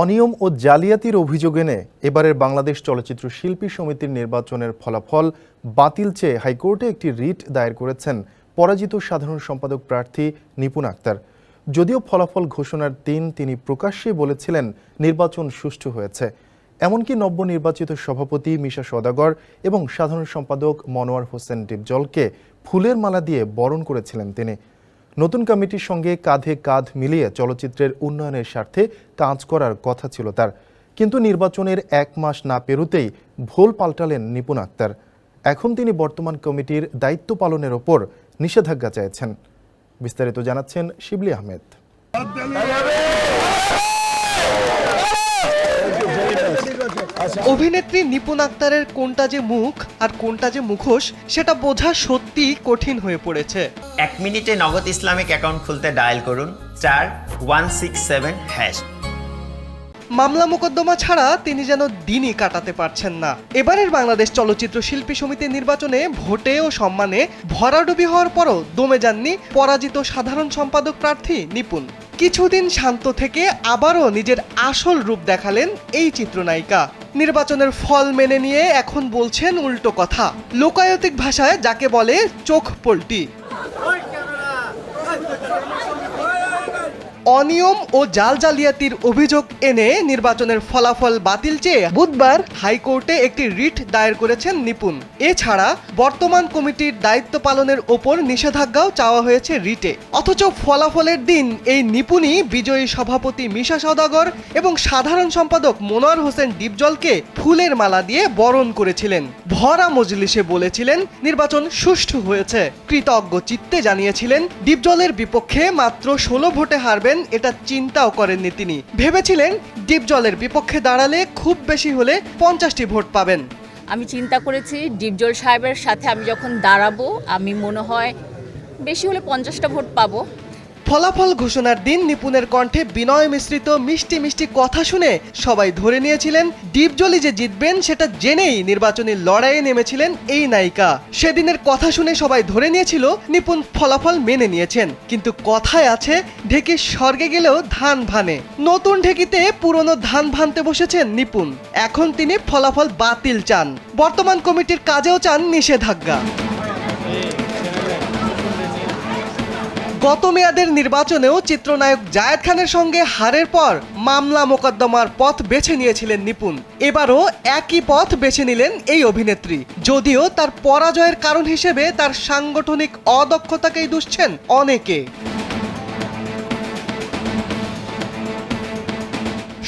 অনিয়ম ও জালিয়াতির অভিযোগ এনে এবারের বাংলাদেশ চলচ্চিত্র শিল্পী সমিতির নির্বাচনের ফলাফল বাতিল চেয়ে হাইকোর্টে একটি রিট দায়ের করেছেন পরাজিত সাধারণ সম্পাদক প্রার্থী নিপুণ আক্তার। যদিও ফলাফল ঘোষণার দিন তিনি প্রকাশ্যে বলেছিলেন নির্বাচন সুষ্ঠু হয়েছে। এমনকি নবনির্বাচিত সভাপতি মিশা সদাগর এবং সাধারণ সম্পাদক মনোয়ার হোসেন ডিপজলকে ফুলের মালা দিয়ে বরণ করেছিলেন তিনি। নতুন কমিটির সঙ্গে কাঁধে কাঁধ মিলিয়ে চলচ্চিত্রের উন্নয়নের স্বার্থে কাজ করার কথা ছিল তার। কিন্তু নির্বাচনের এক মাস না পেরুতেই ভোল পাল্টালেন নিপুণ আক্তার। এখন তিনি বর্তমান কমিটির দায়িত্ব পালনের ওপর নিষেধাজ্ঞা চাইছেন। বিস্তারিত জানাচ্ছেন শিবলি আহমেদ। অভিনেত্রী নিপুণ আক্তারের কোনটা যে মুখ আর কোনটা যে মুখোশ সেটা বোঝা সত্যি কঠিন হয়ে পড়েছে। এক মিনিটে নগদ ইসলামিক অ্যাকাউন্ট খুলতে ডায়াল করুন চার ওয়ান সিক্স সেভেন হ্যাশ। মামলা মোকদ্দমা ছাড়া তিনি যেন দিনই কাটাতে পারছেন না। এবারের বাংলাদেশ চলচ্চিত্র শিল্পী সমিতির নির্বাচনে ভোটে ও সম্মানে ভরাডুবি হওয়ার পরও দমে যাননি পরাজিত সাধারণ সম্পাদক প্রার্থী নিপুণ। কিছুদিন শান্ত থেকে আবারও নিজের আসল রূপ দেখালেন এই চিত্রনায়িকা। নির্বাচনের ফল মেনে নিয়ে এখন বলছেন উল্টো কথা। লোকায়তিক ভাষায় যাকে বলে চোখ পল্টি। অনিয়ম ও জাল জালিয়াতির অভিযোগ এনে নির্বাচনের ফলাফল বাতিল চেয়ে বুধবার হাইকোর্টে একটি রিট দায়ের করেছেন নিপুণ। এছাড়া বর্তমান কমিটির দায়িত্ব পালনের ওপর নিষেধাজ্ঞাও চাওয়া হয়েছে রিটে। অথচ ফলাফলের দিন এই নিপুণই বিজয়ী সভাপতি মিশা সদাগর এবং সাধারণ সম্পাদক মনোয়ার হোসেন ডিপজলকে ফুলের মালা দিয়ে বরণ করেছিলেন। ভরা মজলিসে বলেছিলেন, নির্বাচন সুষ্ঠু হয়েছে। কৃতজ্ঞ চিত্তে জানিয়েছিলেন, ডিপজলের বিপক্ষে মাত্র ষোলো ভোটে হারবেন এটা চিন্তাও করেননি তিনি। ভেবেছিলেন, ডিপ জলের বিপক্ষে দাঁড়ালে খুব বেশি হলে পঞ্চাশটি ভোট পাবেন। আমি চিন্তা করেছি ডিপজল সাহেবের সাথে আমি যখন দাঁড়াবো, আমি মনে হয় বেশি হলে পঞ্চাশটা ভোট পাবো। ফলাফল ঘোষণার দিন নিপুণের কণ্ঠে বিনয় মিশ্রিত মিষ্টি মিষ্টি কথা শুনে সবাই ধরে নিয়েছিলেন ডিপজলি যে জিতবেন সেটা জেনেই নির্বাচনী লড়াইয়ে নেমেছিলেন এই নায়িকা। সেদিনের কথা শুনে সবাই ধরে নিয়েছিল, নিপুণ ফলাফল মেনে নিয়েছেন। কিন্তু কথায় আছে, ঢেকি স্বর্গে গেলেও ধান ভানে। নতুন ঢেকিতে পুরনো ধান ভানতে বসেছেন নিপুণ। এখন তিনি ফলাফল বাতিল চান। বর্তমান কমিটির কাজেও চান নিষেধাজ্ঞা। গত মেয়াদের নির্বাচনেও চিত্রনায়ক জায়েদ খানের সঙ্গে হারের পর মামলা মোকদ্দমার পথ বেছে নিয়েছিলেন নিপুণ। এবারও একই পথ বেছে নিলেন এই অভিনেত্রী। যদিও তার পরাজয়ের কারণ হিসেবে তার সাংগঠনিক অদক্ষতাকেই দুষছেন অনেকে।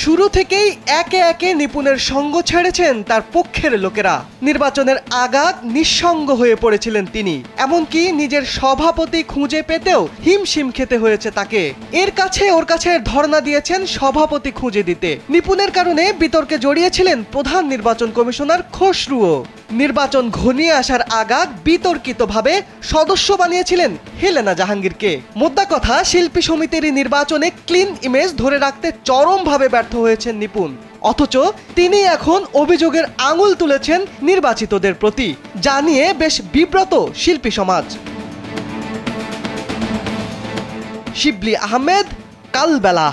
শুরু থেকেই একে একে নিপুণের সঙ্গ ছেড়েছেন তার পক্ষের লোকেরা। নির্বাচনের আগাগ নিঃসঙ্গ হয়ে পড়েছিলেন তিনি। এমনকি নিজের সভাপতি খুঁজে পেতেও হিমশিম খেতে হয়েছে তাকে। এর কাছে ওর কাছে ধর্ণা দিয়েছেন সভাপতি খুঁজে দিতে। নিপুণের কারণে বিতর্কে জড়িয়েছিলেন প্রধান নির্বাচন কমিশনার খসরুও। নির্বাচন ঘনিয়ে আসার আগাগ বিতর্কিতভাবে সদস্য বানিয়েছিলেন হেলেনা জাহাঙ্গীরকে। মোদ্দা কথা, শিল্পী সমিতির নির্বাচনে ক্লিন ইমেজ ধরে রাখতে চরমভাবে ব্যর্থ হয়েছেন নিপুণ। অথচ তিনি এখন অভিযোগের আঙুল তুলেছেন নির্বাচিতদের প্রতি, যা নিয়ে বেশ বিব্রত শিল্পী সমাজ। শিবলি আহমেদ, কালবেলা।